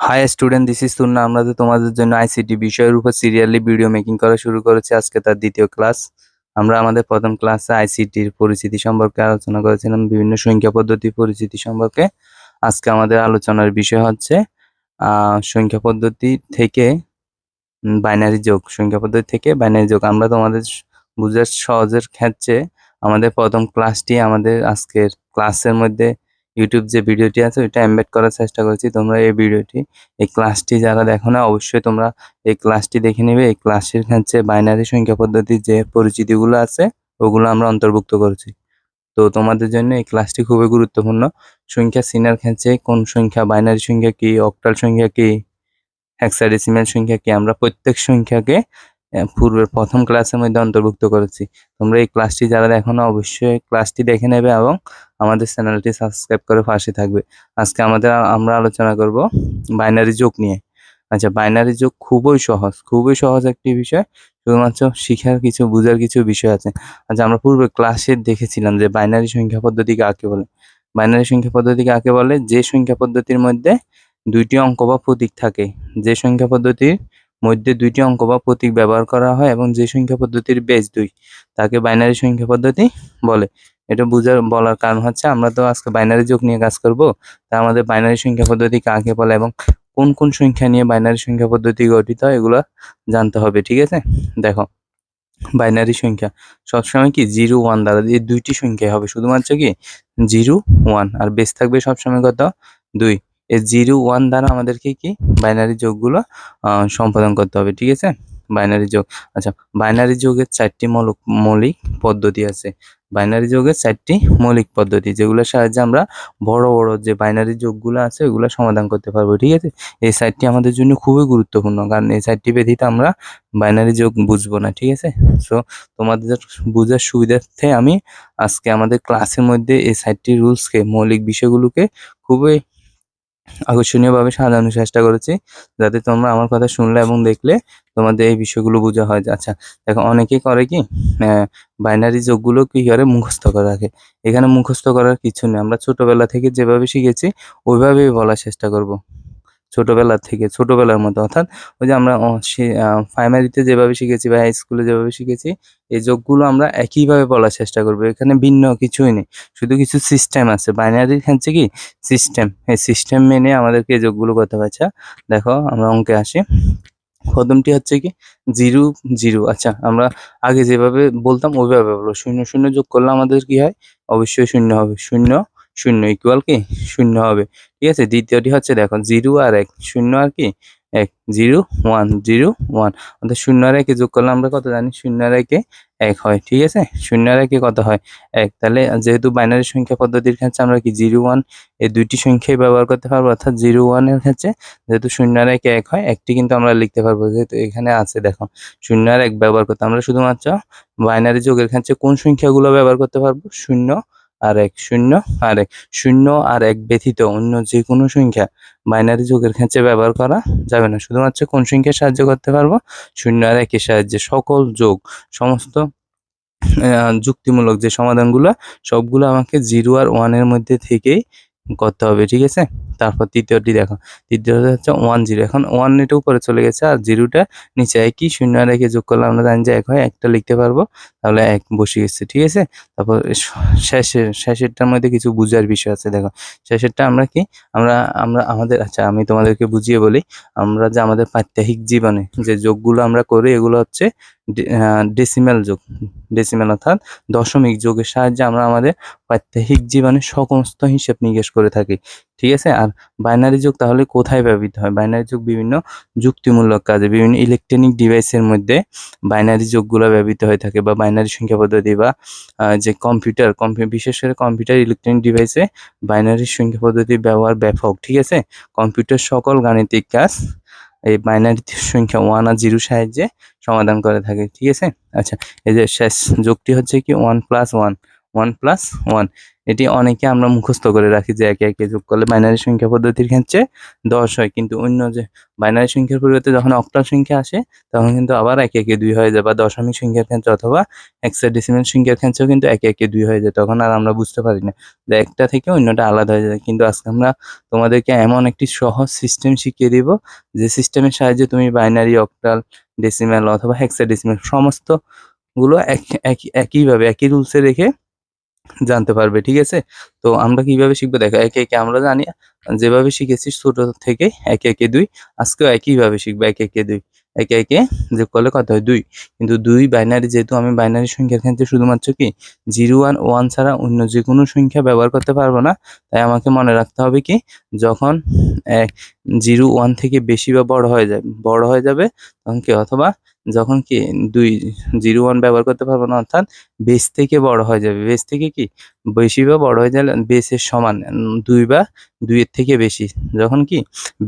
Hi student this is Tunna আমরা তো তোমাদের জন্য আইসিটি বিষয়ের উপর সিরিয়ালি ভিডিও মেকিং করা শুরু করেছি। আজকে তার দ্বিতীয় ক্লাস আমরা আমাদের প্রথম ক্লাসে আইসিটির পরিচিতি সম্পর্কে আলোচনা করেছিলাম, বিভিন্ন সংখ্যা পদ্ধতি পরিচিতি সম্পর্কে। আজকে আমাদের আলোচনার বিষয় হচ্ছে সংখ্যা পদ্ধতি থেকে বাইনারি যোগ। সংখ্যা পদ্ধতি থেকে বাইনারি যোগ। আমরা তোমাদের বুঝার সহজের ক্ষেত্রে আমাদের প্রথম ক্লাসটি আমাদের আজকের ক্লাসের মধ্যে ইউটিউব যে ভিডিওটি আছে, ওইটা এমবেড করার চেষ্টা করেছি। তোমরা এই ভিডিওটি এই ক্লাসটি যারা দেখো না, অবশ্যই তোমরা এই ক্লাসটি দেখে নিবে। এই ক্লাসের ক্ষেত্রে বাইনারি সংখ্যা পদ্ধতির যে পরিচিতিগুলো আছে, ওগুলো আমরা অন্তর্ভুক্ত করেছি। তো তোমাদের জন্য এই ক্লাসটি খুবই গুরুত্বপূর্ণ। সংখ্যা সিনার ক্ষেত্রে কোন সংখ্যা বাইনারি সংখ্যা কি অক্টাল সংখ্যা কি হেক্সাডেসিমাল সংখ্যা কি, আমরা প্রত্যেক সংখ্যাকে পূর্বের প্রথম ক্লাসের মধ্যে অন্তর্ভুক্ত করেছি। তোমরা এই ক্লাসটি যারা দেখো না, অবশ্যই ক্লাসটি দেখে নেবে এবং আমাদের চ্যানেলটি সাবস্ক্রাইব করে পাশে থাকবে। আজকে আমাদের আমরা আলোচনা করব বাইনারি যোগ নিয়ে। আচ্ছা বাইনারি যোগ খুবই সহজ খুবই সহজ একটি বিষয়। শুধুমাত্র শিখার কিছু, বোঝার কিছু বিষয় আছে। আচ্ছা আমরা পূর্বে ক্লাসে দেখেছিলাম যে বাইনারি সংখ্যা পদ্ধতি কাকে বলে। বাইনারি সংখ্যা পদ্ধতি কাকে বলে? যে সংখ্যা পদ্ধতির মধ্যে দুইটি অঙ্ক বা প্রতীক থাকে। যে সংখ্যা পদ্ধতির মধ্যে দুইটি অঙ্ক বা প্রতীক ব্যবহার করা হয় এবং যে সংখ্যা পদ্ধতির বেস দুই, তাকে বাইনারি সংখ্যা পদ্ধতি বলে। এটা বুঝার, বলার কারণ হচ্ছে আমরা তো আজকে বাইনারি যোগ নিয়ে কাজ করব, তা আমাদের বাইনারি সংখ্যা পদ্ধতি কাকে বলে এবং কোন কোন সংখ্যা নিয়ে বাইনারি সংখ্যা পদ্ধতি গঠিত, এগুলো জানতে হবে, ঠিক আছে? দেখো বাইনারি সংখ্যা সবসময় কি জিরো ওয়ান দ্বারা, এই দুইটি সংখ্যাই হবে, শুধুমাত্র কি জিরো ওয়ান আর বেস থাকবে সবসময় কত? দুই। এই জিরো ওয়ান দ্বারা আমাদেরকে কি বাইনারি যোগগুলো সম্পাদন করতে হবে, ঠিক আছে? বাইনারি যোগ আচ্ছা বাইনারি যোগের চারটি মৌলিক মৌলিক পদ্ধতি আছে। বাইনারি যোগের চারটি মৌলিক পদ্ধতি, যেগুলোর সাহায্যে আমরা বড় বড় যে বাইনারি যোগগুলো আছে, ওগুলো সমাধান করতে পারব, ঠিক আছে? এই সাইটটি আমাদের জন্য খুবই গুরুত্বপূর্ণ, কারণ এই সাইটটি ব্যতীত আমরা বাইনারি যোগ বুঝব না, ঠিক আছে? সো তোমাদের বোঝার সুবিধার্থে আমি আজকে আমাদের ক্লাসের মধ্যে এই সাইটটির রুলসকে মৌলিক বিষয়গুলোকে খুবই আকর্ষণীয়ভাবে সাজানোর চেষ্টা করেছি, যাতে তোমরা আমার কথা শুনলে এবং দেখলে তোমাদের এই বিষয়গুলো বোঝা হয়। আচ্ছা দেখো অনেকেই করে কি বাইনারি যোগগুলো কি করে? মুখস্থ করে রাখে। এখানে মুখস্থ করার কিছু নেই। আমরা ছোটবেলা থেকে যেভাবে শিখেছি, ওইভাবেই বলার চেষ্টা করব। ছোটবেলা থেকে, ছোটবেলার মতো। অর্থাৎ ওই যে আমরা প্রাইমারিতে যেভাবে শিখেছি বা হাই স্কুলে যেভাবে শিখেছি, এই যোগগুলো আমরা একইভাবে বলার চেষ্টা করব। এখানে ভিন্ন কিছুই নেই। শুধু কিছু সিস্টেম আছে। বাইনারির ক্ষেত্রে কি? সিস্টেম এই সিস্টেম মেনে আমাদেরকে এই যোগগুলো করতে হবে। আচ্ছা দেখো আমরা অঙ্কে আসি। প্রথমটি হচ্ছে কি? Zero zero. আচ্ছা আমরা আগে যেভাবে বলতাম, ওইভাবে বলো শূন্য শূন্য যোগ করলে আমাদের কি হয়? অবশ্যই শূন্য হবে। শূন্য শূন্য ইকুয়াল কি? শূন্য হবে। ঠিক আছে? দ্বিতীয়টি হচ্ছে দেখো, জিরো আর এক। শূন্য আর কি? এক। Zero, one zero, one. অর্থাৎ শূন্য আর একে যোগ করলে আমরা কত জানি? শূন্য আর একে এক হয়। ঠিক আছে? শূন্য আর একে কত হয়? এক। তাহলে যেহেতু বাইনারি সংখ্যা পদ্ধতির ক্ষেত্রে আমরা কি জিরো, ওয়ান, এই দুইটি সংখ্যাই ব্যবহার করতে পারব, অর্থাৎ জিরো ওয়ানের ক্ষেত্রে যেহেতু শূন্য আর এক এক হয়, একটি কিন্তু আমরা লিখতে পারব। যেহেতু এখানে আছে, দেখো, শূন্য আর এক ব্যবহার করতে আমরা শুধুমাত্র বাইনারি যোগের ক্ষেত্রে কোন সংখ্যাগুলো ব্যবহার করতে পারব? শূন্য আর এক শূন্য আর এক শূন্য আর এক ব্যথিত, অন্য যে কোনো সংখ্যা। বাইনারি যোগের ক্ষেত্রে ব্যবহার করা যাবে না। শুধুমাত্র কোন সংখ্যার সাহায্য করতে পারব? শূন্য আর একের সাহায্যে সকল যোগ, সমস্ত যুক্তিমূলক যে সমাধানগুলো, সবগুলো আমাকে জিরো আর ওয়ানের মধ্যে থেকেই করতে হবে, ঠিক আছে? তারপর তৃতীয়টি দেখো, তৃতীয়টা হচ্ছে ওয়ান জিরো এখন ওয়ান এটা উপরে চলে গেছে আর জিরোটা নিচে একই শূন্য একে যোগ করলে আমরা জানি যে এক হয় একটা লিখতে পারব, তাহলে এক বসে গেছে, ঠিক আছে? তারপর শেষের, শেষেরটার মধ্যে কিছু বুঝার বিষয় আছে, দেখো। শেষেরটা আমরা কি? আমরা আমরা আমাদের আচ্ছা আমি তোমাদেরকে বুঝিয়ে বলি, আমরা যে আমাদের পারিবারিক জীবনে যে যোগগুলো আমরা করি, এগুলো হচ্ছে ডেসিমেল যোগ। ডেসিমেল অর্থাৎ দশমিক যোগের সাহায্যে আমরা আমাদের প্রাত্যহিক জীবনে সমস্ত হিসেব নিকেশ করে থাকি। ঠিক আছে? আর বাইনারি যোগ তাহলে কোথায় ব্যবহৃত হয়? বাইনারি যোগ বিভিন্ন যুক্তিমূলক কাজে, বিভিন্ন ইলেকট্রনিক ডিভাইসের মধ্যে বাইনারি যোগগুলো ব্যবহৃত হয়ে থাকে বা বাইনারি সংখ্যা পদ্ধতি বা যে কম্পিউটার বিশেষ করে কম্পিউটার ইলেকট্রনিক ডিভাইসে বাইনারি সংখ্যা পদ্ধতির ব্যবহার ব্যাপক। ঠিক আছে? কম্পিউটার সকল গাণিতিক কাজ বাইনারি সংখ্যা ওয়ান আর জিরো সাহায্যে সমাধান করে থাকে, ঠিক আছে? আচ্ছা এই যে শেষ যোগটি হচ্ছে কি one plus one one plus one এটি অনেকে আমরা মুখস্থ করে রাখি যে একে একে যোগ করলে বাইনারি সংখ্যা পদ্ধতির ক্ষেত্রে দশ হয়। কিন্তু অন্য যে বাইনারি সংখ্যার পরিবর্তে যখন অক্টাল সংখ্যা আসে, তখন কিন্তু আবার একে একে দুই হয়ে যায় বা দশমিক সংখ্যার ক্ষেত্রে অথবা হেক্সাডেসিমাল সংখ্যার ক্ষেত্রেও কিন্তু একে একে দুই হয়ে যায়। তখন আর আমরা বুঝতে পারি না যে একটা থেকে অন্যটা আলাদা হয়ে যায়। কিন্তু আজকে আমরা তোমাদেরকে এমন একটি সহজ সিস্টেম শিখিয়ে দিব যে সিস্টেমের সাহায্যে তুমি বাইনারি অক্টাল ডেসিমেল অথবা হেক্সাডেসিমাল সমস্তগুলো এক একই একইভাবে, একই রুলসে রেখে জানতে পারবে, ঠিক আছে? তো আমরা কীভাবে শিখব? দেখো, একে একে আমরা জানি, যেভাবে শিখেছি ছোট থেকে একে একে দুই, আজকেও একইভাবে শিখব, একে একে দুই। একে একে যোগ করলে কত হয়? দুই। কিন্তু দুই বাইনারি যেহেতু আমি বাইনারি সংখ্যার ক্ষেত্রে শুধুমাত্র কি? জিরো ওয়ান ওয়ান ছাড়া অন্য যে কোনো সংখ্যা ব্যবহার করতে পারব না। তাই আমাকে মনে রাখতে হবে কি? যখন জিরো ওয়ান থেকে বেশি বা বড় হয়ে যাবে বড় হয়ে যাবে, তখন কি? অথবা যখন কি দুই জিরো ওয়ান ব্যবহার করতে পারব না, অর্থাৎ বেস থেকে বড় হয়ে যাবে। বেস থেকে কি? বেশি বা বড় হয়ে যাবে বেসের সমান, দুই বা দুইয়ের থেকে বেশি। যখন কি?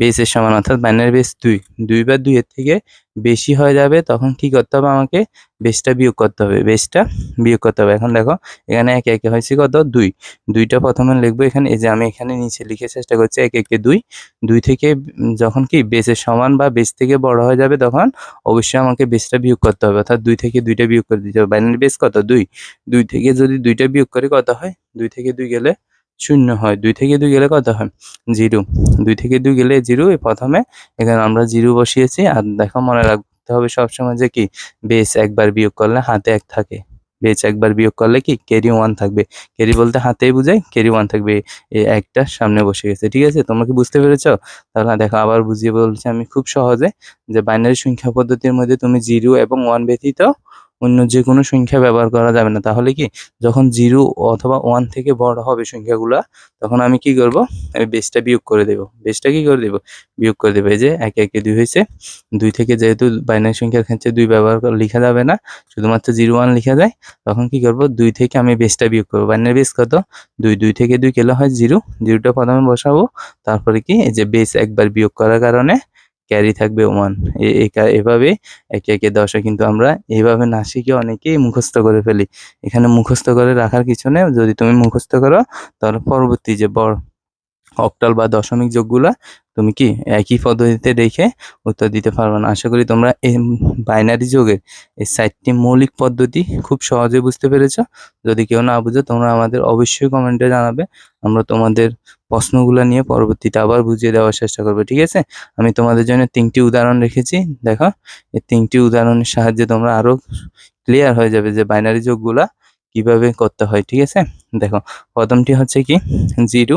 বেসের সমান, অর্থাৎ বাইনারি বেস দুই। দুই বা দুইয়ের থেকে বেশি হয়ে যাবে, তখন কি করতে হবে আমাকে বেসটা বিয়োগ করতে হবে, বেসটা বিয়োগ করতে হবে। এখন দেখো, এখানে একে একে হয়েছে কত? দুই। দুইটা প্রথমে লিখব এখানে, এই যে আমি এখানে নিচে লিখে চেষ্টা করছি, এক একে দুই। দুই থেকে যখন কি বেসের সমান বা বেস থেকে বড় হয়ে যাবে তখন অবশ্যই আমাকে বেসটা বিয়োগ করতে হবে, অর্থাৎ দুই থেকে দুইটা বিয়োগ করে দিতে হবে। বাইনারি বেস কত? দুই। দুই থেকে যদি দুইটা বিয়োগ করে কত হয়? দুই থেকে দুই গেলে শূন্য হয়। দুই থেকে দুই গেলে কত হয়? জিরো। দুই থেকে দুই গেলে জিরো প্রথমে এখানে আমরা জিরো বসিয়েছি। আর দেখো মনে রাখতে হবে সবসময় যে কি? বেস একবার বিয়োগ করলে হাতে এক থাকে। বেস একবার বিয়োগ করলে কি? ক্যারি ওয়ান থাকবে। ক্যারি বলতে হাতেই বুঝাই ক্যারি ওয়ান থাকবে। এই একটা সামনে বসে গেছে। ঠিক আছে? তোমরা কি বুঝতে পেরেছ? তাহলে দেখো আবার বুঝিয়ে বলছি আমি খুব সহজে যে বাইনারি সংখ্যা পদ্ধতির মধ্যে তুমি জিরো এবং ওয়ান ব্যতীত অন্য যে কোনো সংখ্যা ব্যবহার করা যাবে না। তাহলে কি? যখন জিরো অথবা ওয়ান থেকে বড় হবে সংখ্যাগুলা, তখন আমি কি করব? আমি বেসটা বিয়োগ করে দেব। বেসটা কি করে দেব? বিয়োগ করে দেবো। এই যে একে একে দুই হয়েছে। দুই থেকে যেহেতু বাইনারি সংখ্যার ক্ষেত্রে দুই ব্যবহার লেখা যাবে না, শুধুমাত্র জিরো ওয়ান লেখা যায়, তখন কি করব? দুই থেকে আমি বেসটা বিয়োগ করব। বাইনারি বেস কত? দুই। দুই থেকে দুই গেলে হয় জিরো। জিরোটা প্রথমে বসাবো। তারপরে কি? এই যে বেস একবার বিয়োগ করার কারণে ক্যারি থাকবে ওয়ান এভাবে একে একে দশা কিন্তু আমরা এইভাবে না শিখে অনেকেই মুখস্থ করে ফেলি। এখানে মুখস্থ করে রাখার কিছু নেই যদি তুমি মুখস্থ করো, তাহলে পরবর্তী যে বড় অক্টাল বা দশমিক যোগগুলা তুমি কি একই পদ্ধতিতে দেখে উত্তর দিতে পারবে না? আশা করি তোমরা এই বাইনারি যোগের এই সাইটটি মৌলিক পদ্ধতি খুব সহজে বুঝতে পেরেছ। যদি কেউ না বুঝো, তোমরা আমাদের অবশ্যই কমেন্টে জানাবে। আমরা তোমাদের প্রশ্নগুলো নিয়ে পরবর্তীতে আবার বুঝিয়ে দেওয়ার চেষ্টা করব, ঠিক আছে? আমি তোমাদের জন্য তিনটি উদাহরণ রেখেছি। দেখো, এই তিনটি উদাহরণের সাহায্যে তোমরা আরও ক্লিয়ার হয়ে যাবে যে বাইনারি যোগগুলা কীভাবে করতে হয়, ঠিক আছে? দেখো, প্রথমটি হচ্ছে কি? Zero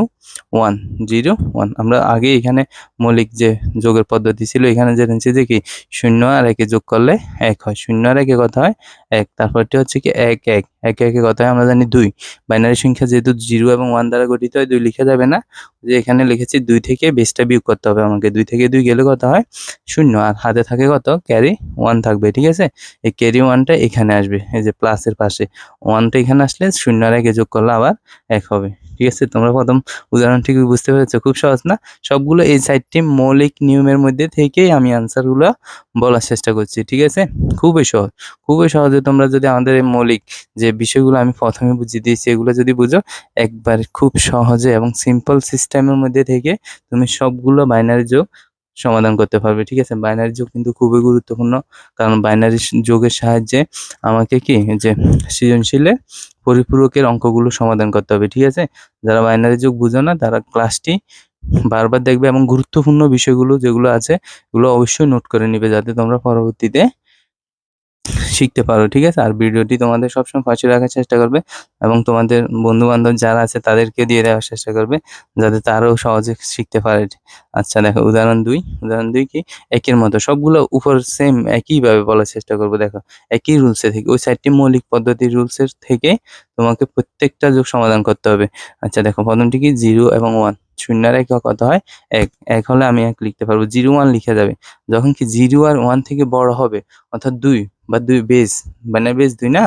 one zero one. আমরা আগে এখানে মৌলিক যে যোগের পদ্ধতি ছিল, এখানে জেনেছি যে কি? শূন্য আর একে যোগ করলে এক হয়। শূন্য আর একে কত হয়? এক। তারপরটি হচ্ছে কি? এক এক। একে একে কত হয়? আমরা জানি দুই। বাইনারি সংখ্যা যেহেতু জিরো এবং ওয়ান দ্বারা গঠিত হয়, দুই লেখা যাবে না। যে এখানে লিখেছি দুই থেকে বেসটা বিয়োগ করতে হবে আমাকে। দুই থেকে দুই গেলে কত হয়? শূন্য। আর হাতে থাকে কত? ক্যারি ওয়ান থাকবে, ঠিক আছে? এই ক্যারি ওয়ানটা এখানে আসবে, এই যে প্লাসের পাশে। ওয়ানটা এখানে আসলে শূন্য আর একে যোগ করলে আবার এক হবে। ঠিক আছে? তোমরা প্রথম উদাহরণটি কি বুঝতে পেরেছ। খুব সহজ না? সবগুলো এই সাইডটি মৌলিক নিয়মের মধ্যে থেকেই আমি আনসারগুলো বলার চেষ্টা করছি। ঠিক আছে? খুবই সহজ। খুবই সহজে তোমরা যদি আমাদের এই মৌলিক যে বিষয়গুলো আমি প্রথমে বুঝিয়ে দিয়েছি, এগুলো যদি বুঝো, একবার খুব সহজে এবং সিম্পল সিস্টেমের মধ্যে থেকে তুমি সবগুলো বাইনারি যোগ সমাধান করতে পারবে, ঠিক আছে? বাইনারি যোগ কিন্তু খুবই গুরুত্বপূর্ণ, কারণ বাইনারি যোগের সাহায্যে আমাকে কি যে সৃজনশীলে পরিপূরকের অঙ্কগুলো সমাধান করতে হবে, ঠিক আছে? যারা বাইনারি যোগ বুঝো না, তারা ক্লাসটি বারবার দেখবে এবং গুরুত্বপূর্ণ বিষয়গুলো যেগুলো আছে, এগুলো অবশ্যই নোট করে নিবে যাতে তোমরা পরবর্তীতে শিখতে পারো, ঠিক আছে? আর ভিডিওটি তোমাদের সবসময় পাশে রাখার চেষ্টা করবে এবং তোমাদের বন্ধু বান্ধব যারা আছে তাদেরকে দিয়ে দেওয়ার চেষ্টা করবে যাতে তারাও সহজে শিখতে পারে। আচ্ছা দেখো, উদাহরণ দুই। উদাহরণ দুই কি? একের মতো। সবগুলো উপর সেম একইভাবে বলার চেষ্টা করব। দেখো, একই রুলসে থেকে, ওই সাইডটি মৌলিক পদ্ধতির রুলসের থেকে তোমাকে প্রত্যেকটা যোগ সমাধান করতে হবে। আচ্ছা দেখো, প্রথমটি কি? জিরো এবং ওয়ান শূন্য আর এক কত হয়? এক। এক হলে আমি এক লিখতে পারব। জিরো ওয়ান লিখে যাবে। যখন কি জিরো আর ওয়ান থেকে বড় হবে, অর্থাৎ দুই বা দুই বেস মানে বেস দুই না?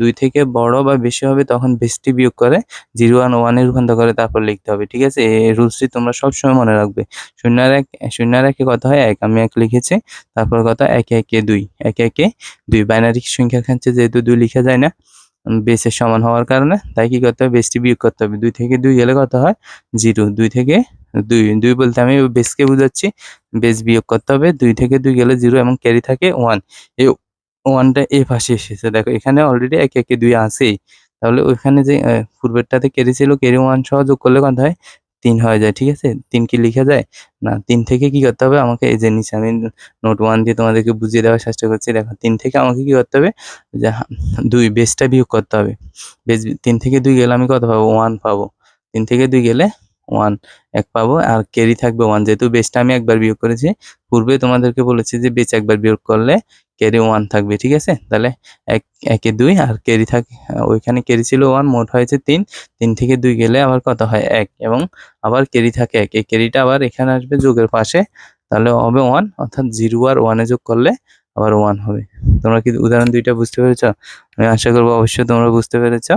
দুই থেকে বড় বা বেশি হবে তখন বেসটি বিয়োগ করে জিরো ওয়ান ওয়ানে রূপান্তর করে তারপর লিখতে হবে, ঠিক আছে? এই রুলসটি তোমরা সবসময় মনে রাখবে। শূন্য এক, শূন্য আর একে কত হয়? এক, আমি এক লিখেছি। তারপর কত? একে একে দুই। একে একে দুই। বাইনারি সংখ্যার ক্ষেত্রে যেহেতু দুই লিখা যায় না বেসের সমান হওয়ার কারণে তাই কি করতে হবে? বেসটি বিয়োগ করতে হবে। দুই থেকে দুই গেলে কত হয়? জিরো। দুই থেকে দুই। দুই বলতে আমি বেসকে বুঝাচ্ছি। বেস বিয়োগ করতে হবে। দুই থেকে দুই গেলে জিরো এবং ক্যারি থাকে ওয়ান এই ওয়ানটা এ পাশে এসেছে। দেখো, এখানে অলরেডি একে একে দুই আছেই। তাহলে ওইখানে যে পূর্বেরটাতে ক্যারি ছিল ক্যারি ওয়ান সহ যোগ করলে কত হয়? তিন হয়ে যায়, ঠিক আছে? তিন কি লিখা যায়? না, তিন থেকে কি করতে হবে? আমাকে এই যে নিচে আমি নোট ওয়ান দিয়ে তোমাদেরকে বুঝিয়ে দেওয়ার চেষ্টা করছি। দেখো, তিন থেকে আমাকে কি করতে হবে? যে দুই বেসটা বিয়োগ করতে হবে। বেস তিন থেকে দুই গেলে আমি কত পাবো? ওয়ান পাবো। তিন থেকে দুই গেলে ওয়ান এক পাবো, আর ক্যারি থাকবে ওয়ান যেহেতু বেসটা আমি একবার বিয়োগ করেছি, পূর্বে তোমাদেরকে বলেছি যে বেচ একবার বিয়োগ করলে ক্যারি ওয়ান থাকবে, ঠিক আছে? তাহলে এক, একে দুই, আর ক্যারি থাকে, ওইখানে ক্যারি ছিল ওয়ান মোট হয়েছে তিন। তিন থেকে দুই গেলে আবার কত হয়? এক। এবং আবার ক্যারি থাকে এক। এই ক্যারিটা আবার এখানে আসবে যোগের পাশে। তাহলে হবে ওয়ান অর্থাৎ জিরো আর ওয়ানে যোগ করলে আবার ওয়ান হবে। তোমরা কি উদাহরণ দুইটা বুঝতে পেরেছ? আমি আশা করব অবশ্যই তোমরা বুঝতে পেরেছ।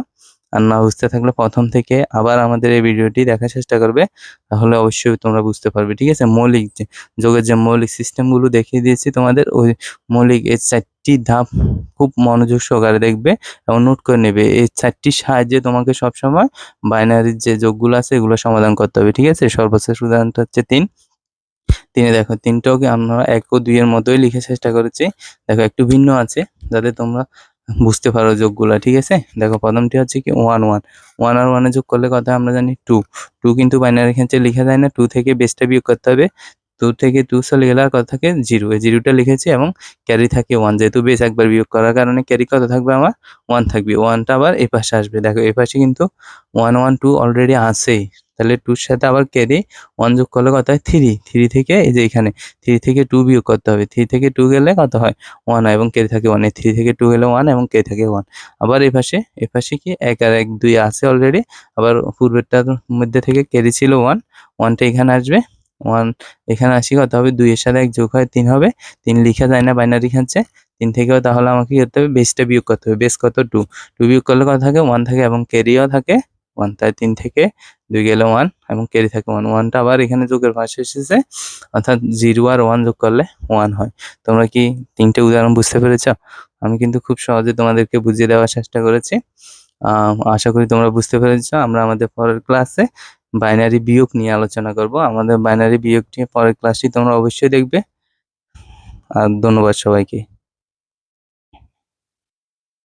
আর না বুঝতে থাকলে প্রথম থেকে আবার আমাদের এই ভিডিওটি দেখার চেষ্টা করবে, তাহলে অবশ্যই তোমরা বুঝতে পারবে, ঠিক আছে? মৌলিক যে, যোগের যে মৌলিক সিস্টেমগুলো দেখিয়ে দিয়েছি তোমাদের, ওই মৌলিক এই চারটি ধাপ খুব মনোযোগ সহকারে দেখবে এবং নোট করে নেবে। এই চারটির সাহায্যে তোমাকে সবসময় বাইনারির যে যোগগুলো আছে এগুলো সমাধান করতে হবে, ঠিক আছে? সর্বশেষ উদাহরণটা হচ্ছে তিন। তিনে দেখো তিনটাও আমরা এক ও দুইয়ের মতোই লিখে চেষ্টা করেছি। দেখো, একটু ভিন্ন আছে, যাতে তোমরা বুঝতে পারো যোগগুলা, ঠিক আছে? দেখো প্রথমটি হচ্ছে কি ওয়ান ওয়ান ওয়ান আর ওয়ানে যোগ করলে কথা আমরা জানি টু টু কিন্তু বাইনারি ক্ষেত্রে লেখা যায় না টু থেকে বেসটা বিয়োগ করতে হবে। টু থেকে টু চলে গেলে আর কথা থাকে? জিরো এই জিরোটা লিখেছি এবং ক্যারি থাকে ওয়ান যেহেতু বেস একবার বিয়োগ করার কারণে ক্যারি কত থাকবে? আমার ওয়ান থাকবে। ওয়ানটা আবার এই পাশে আসবে। দেখো এই পাশে কিন্তু ওয়ান ওয়ান টু অলরেডি আছেই। তাহলে টুর সাথে আবার ক্যারি ওয়ান যোগ করলে কত হয়? থ্রি থ্রি থেকে এই যে এখানে থ্রি থেকে টু বিয়োগ করতে হবে। থ্রি থেকে টু গেলে কত হয়? ওয়ান হয় এবং ক্যারি থাকে ওয়ান থ্রি থেকে টু গেলে ওয়ান এবং ক্যারি থাকে ওয়ান আবার এই পাশে এই পাশে কি? এক আর এক দুই আছে অলরেডি আবার পূর্বেরটার মধ্যে থেকে ক্যারি ছিল ওয়ান ওয়ানটা এখানে আসবে। ওয়ান এখানে আসি কত হবে? দুইয়ের সাথে এক যোগ হয় তিন হবে। তিন লিখা যায় না বাইনারি খাচ্ছে। তিন থেকেও তাহলে আমাকে কি করতে হবে? বেসটা বিয়োগ করতে হবে। বেস কত? টু টু বিয়োগ করলে কত থাকে? ওয়ান থাকে এবং ক্যারিও থাকে। ওয়ান তাই তিন থেকে দুই গেলে ওয়ান এবং ক্যারি থাকে ওয়ান ওয়ানটা আবার এখানে যোগের পাশে এসেছে অর্থাৎ জিরো আর ওয়ান যোগ করলে ওয়ান হয়। তোমরা কি তিনটে উদাহরণ বুঝতে পেরেছ? আমি কিন্তু খুব সহজে তোমাদেরকে বুঝিয়ে দেওয়ার চেষ্টা করেছি। আশা করি তোমরা বুঝতে পেরেছ। আমরা আমাদের পরের ক্লাসে বাইনারি বিয়োগ নিয়ে আলোচনা করব। আমাদের বাইনারি বিয়োগ নিয়ে পরের ক্লাসটি তোমরা অবশ্যই দেখবে। আর ধন্যবাদ সবাইকে।